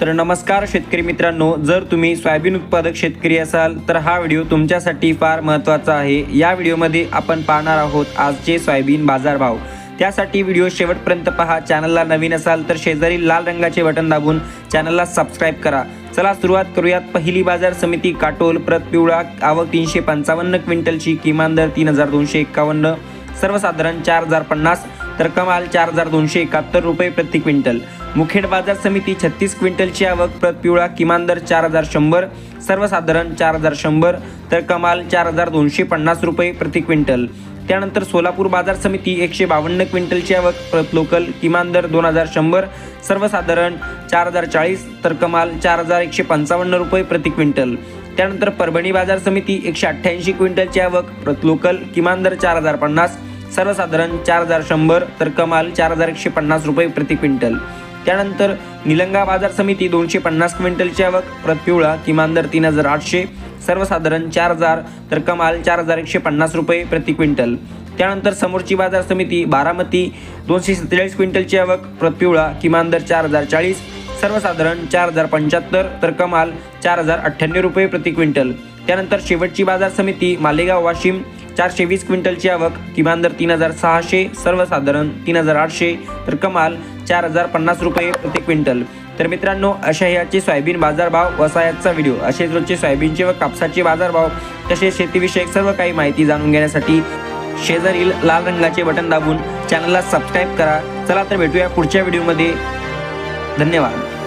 तर नमस्कार शेतकरी मित्रांनो जर तुम्ही सोयाबीन उत्पादक शेतकरी असाल तर हा व्हिडिओ तुमच्यासाठी फार महत्त्वाचा आहे. या व्हिडिओमध्ये आपण पाहणार आहोत आजचे सोयाबीन बाजारभाव. त्यासाठी व्हिडिओ शेवटपर्यंत पहा. चॅनलला नवीन असाल तर शेजारी लाल रंगाचे बटन दाबून चॅनलला सबस्क्राईब करा. चला सुरुवात करूयात. पहिली बाजार समिती काटोल प्रत पिवळा आवक तीनशे पंचावन्न क्विंटलची किमान दर तीन हजार दोनशे एक्कावन्न सर्वसाधारण चार हजार पन्नास. तर कमाल चार हजार दोनशे एकाहत्तर रुपये प्रति क्विंटल. मुखेड बाजार समिती छत्तीस क्विंटलची आवक प्रत पिवळा किमान दर चार हजार शंभर सर्वसाधारण चार हजार शंभर तर कमाल चार हजार दोनशे पन्नास रुपये प्रति क्विंटल. त्यानंतर सोलापूर बाजार समिती एकशे बावन्न क्विंटलची आवक प्रत लोकल किमान दर दोन हजार शंभर सर्वसाधारण चार हजार चाळीस तर कमाल चार हजार एकशे पंचावन्न रुपये प्रति क्विंटल. त्यानंतर परभणी बाजार समिती एकशे अठ्ठ्याऐंशी क्विंटलची आवक प्रत लोकल किमान दर चार हजार पन्नास सर्वसाधारण चार हजार शंभर तर कमाल चार हजार एकशे पन्नास रुपये प्रति क्विंटल. त्यानंतर निलंगा बाजार समिती दोनशे पन्नास क्विंटलची आवक प्रत पिवळा किमान दर तीन हजार आठशे सर्वसाधारण चार हजार तर कमाल चार हजार एकशे पन्नास रुपये प्रति क्विंटल. त्यानंतर समोरची बाजार समिती बारामती दोनशे सत्तेचाळीस क्विंटलची आवक प्रत पिवळा किमान दर चार हजार चाळीस सर्वसाधारण चार हजार पंच्याहत्तर तर कमाल चार हजार अठ्ठ्याण्णव रुपये प्रति क्विंटल. त्यानंतर शेवटची बाजार समिती मालेगाव वाशिम चारशे वीस क्विंटलची आवक किमान दर तीन हजार सहाशे सर्वसाधारण तीन हजार आठशे तर कमाल चार हजार पन्नास रुपये प्रति क्विंटल. तर मित्रांनो अशा ह्याचे सोयाबीन बाजारभाव वसायाचा व्हिडिओ. असेच रोजचे सोयाबीनचे व कापसाचे बाजारभाव तसेच शेतीविषयक सर्व काही माहिती जाणून घेण्यासाठी शेजारील लाल रंगाचे बटन दाबून चॅनलला सबस्क्राईब करा. चला तर भेटूया पुढच्या व्हिडिओमध्ये. धन्यवाद.